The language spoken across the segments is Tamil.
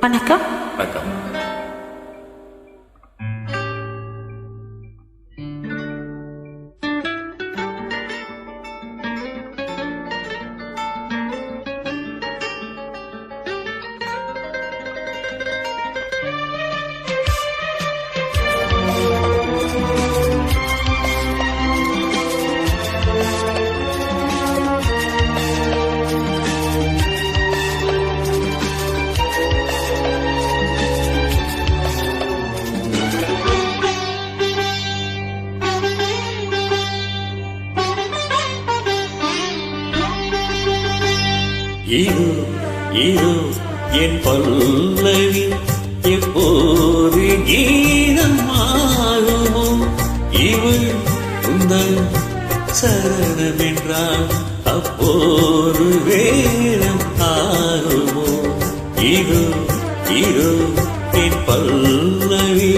வணக்கம். வணக்கம். இதோ இதோ என் பல்லவி. எப்போது கீதம் ஆகுமோ இவள் உந்தன் சரணம் என்றால் அப்போது வேதம் ஆகுமோ இதோ இதோ என் பல்லவி.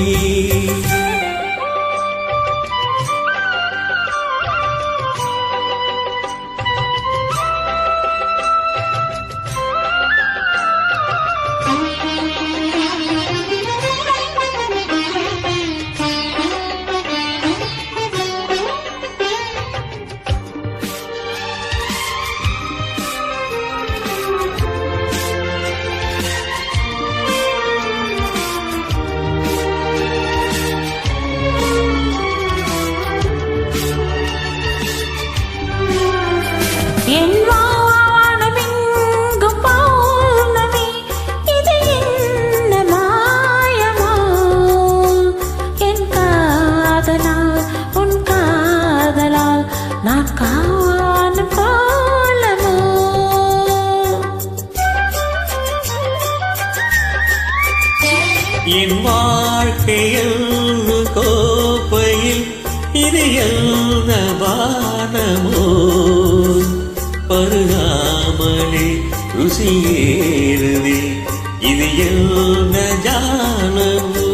என் வாழ்க்கையில் கோப்பையில் இது என்ன வானமோ பருகாமலே ருசியேறுதே இது என்ன ஜானமோ?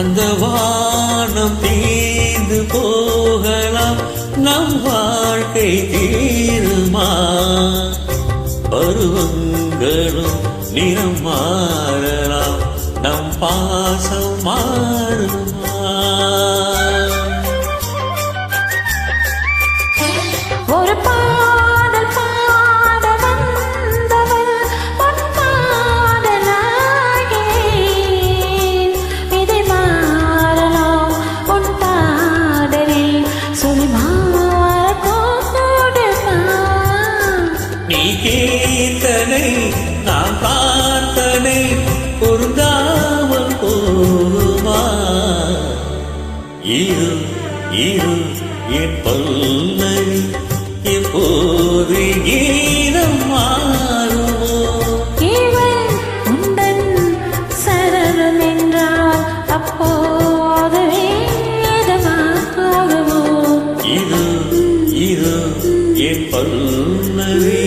அந்த வானம் தீர்ந்து போகலாம். நம் வாழ்க்கை தீருமா? பருவங்களும் நிறம் மாறலாம். நம் பாசம் மாறுமா? பொருந்தாமல் போவா இரு இரு என் பல்லவி எப்போது கீதம் மாறுமோ? உண்டன் சரணம் என்றால் அப்போதவே இது இது என் பல்லவி